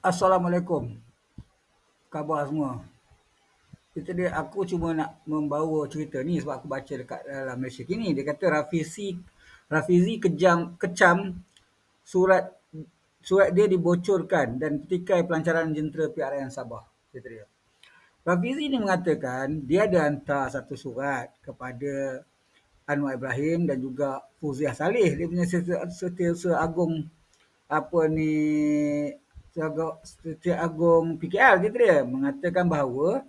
Assalamualaikum. Khabar semua. Kita dia aku cuma nak membawa cerita ni sebab aku baca dekat dalam Malaysia kini dia kata Rafizi Rafizi kejam kecam surat surat dia dibocorkan dan petikai pelancaran jentera PRN Sabah. Cerita dia. Rafizi ni mengatakan dia ada hantar satu surat kepada Anwar Ibrahim dan juga Fuziah Saleh dia punya setiausaha agung apa ni Setiausaha Agung PKR kita dia mengatakan bahawa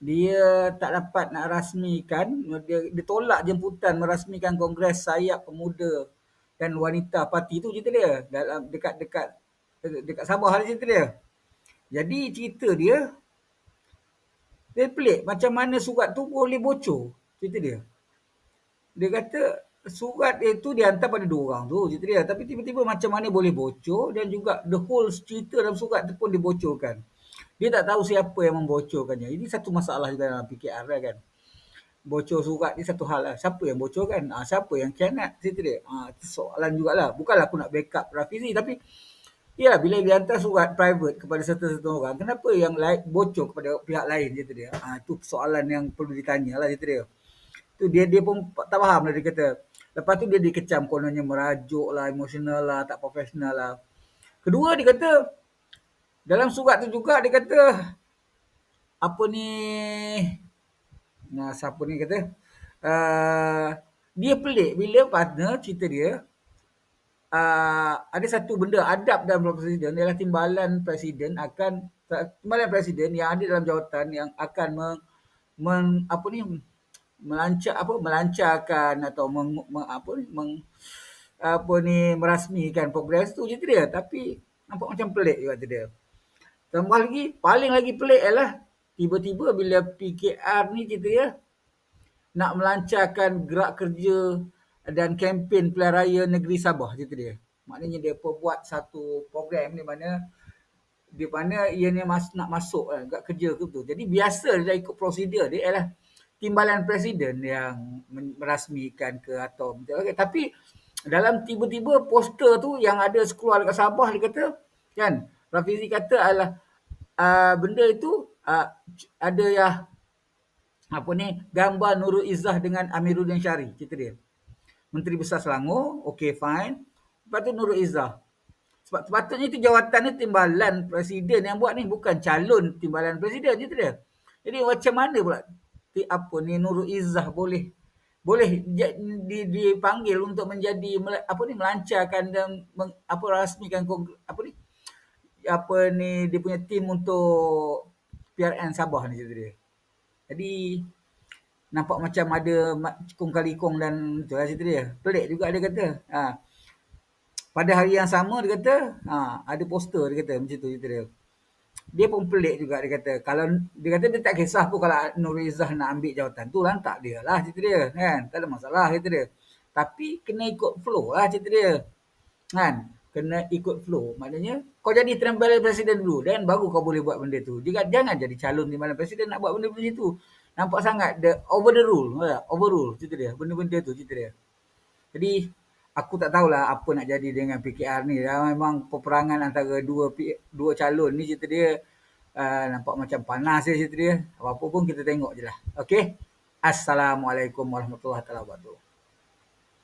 dia tak dapat nak rasmikan dia, dia tolak jemputan merasmikan kongres sayap pemuda dan wanita parti tu cerita dia dalam dekat-dekat dekat Sabah lah cerita dia. Jadi cerita dia dia pelik macam mana surat tu boleh bocor cerita dia. Dia kata surat itu dihantar pada dua orang tu cerita dia tapi tiba-tiba macam mana boleh bocor dan juga the whole cerita dalam surat tu pun dibocorkan. Dia tak tahu siapa yang membocorkannya. Ini satu masalah juga dalam PKR lah kan. Bocor surat ni satu hal lah. Siapa yang bocorkan? Ha, siapa yang kianat cerita dia ha, soalan jugalah. Bukanlah aku nak backup Rafizi tapi Ya, bila dia hantar surat private kepada satu-satu orang, kenapa yang lain bocor kepada pihak lain cerita dia? Ha, itu soalan yang perlu ditanya lah cerita dia. Tu dia dia pun tak faham lah dia kata. Lepas tu dia dikecam kononnya merajuk lah, emosional lah, tak profesional lah. Kedua dia kata, dalam surat tu juga dia kata, apa ni, nah siapa ni kata, uh, dia pelik bila partner cerita dia, uh, ada satu benda adab dalam presiden ialah timbalan presiden akan timbalan presiden yang ada dalam jawatan yang akan men, men apa ni melancar apa melancarkan atau meng, meng, apa ni meng, apa ni merasmikan progres tu je dia. Tapi nampak macam pelik juga tu dia. Tambah lagi paling lagi pelik ialah tiba-tiba bila PKR ni cerita dia nak melancarkan gerak kerja dan kempen pilihan raya negeri Sabah cerita dia. Maknanya dia buat satu program di mana di mana ia ni mas, nak masuk kan, gerak kerja ke tu. Jadi biasa dia ikut prosedur dia ialah timbalan presiden yang merasmikan ke atau okay. tapi dalam tiba-tiba poster tu yang ada sekeluar dekat Sabah dia kata kan Rafizi kata adalah uh, benda itu uh, ada ya apa ni gambar Nurul Izzah dengan Amiruddin Syari cerita dia. Menteri Besar Selangor okey fine. Lepas tu Nurul Izzah. Sebab sepatutnya itu jawatan ni timbalan presiden yang buat ni bukan calon timbalan presiden cerita dia. Jadi macam mana pula apa ni Nurul Izzah boleh boleh dipanggil untuk menjadi apa ni melancarkan dan meng, apa rasmikan apa ni apa ni dia punya tim untuk PRN Sabah ni cerita dia. Jadi nampak macam ada kong kali kong dan tu lah cerita dia. Pelik juga dia kata. Ha. Pada hari yang sama dia kata ha, ada poster dia kata macam tu cerita dia dia pun pelik juga dia kata. Kalau dia kata dia tak kisah pun kalau Nur Izzah nak ambil jawatan tu lantak dia lah cerita dia kan? Tak ada masalah cerita dia. Tapi kena ikut flow lah cerita dia. Kan? Kena ikut flow. Maknanya kau jadi timbalan presiden dulu dan baru kau boleh buat benda tu. Jangan jangan jadi calon timbalan presiden nak buat benda-benda tu. Nampak sangat the over the rule overrule cerita dia. Benda-benda tu cerita dia. Jadi aku tak tahulah apa nak jadi dengan PKR ni. Memang peperangan antara dua dua calon ni cerita dia uh, nampak macam panas dia cerita dia. Apa-apa pun kita tengok je lah. Okay. Assalamualaikum warahmatullahi wabarakatuh.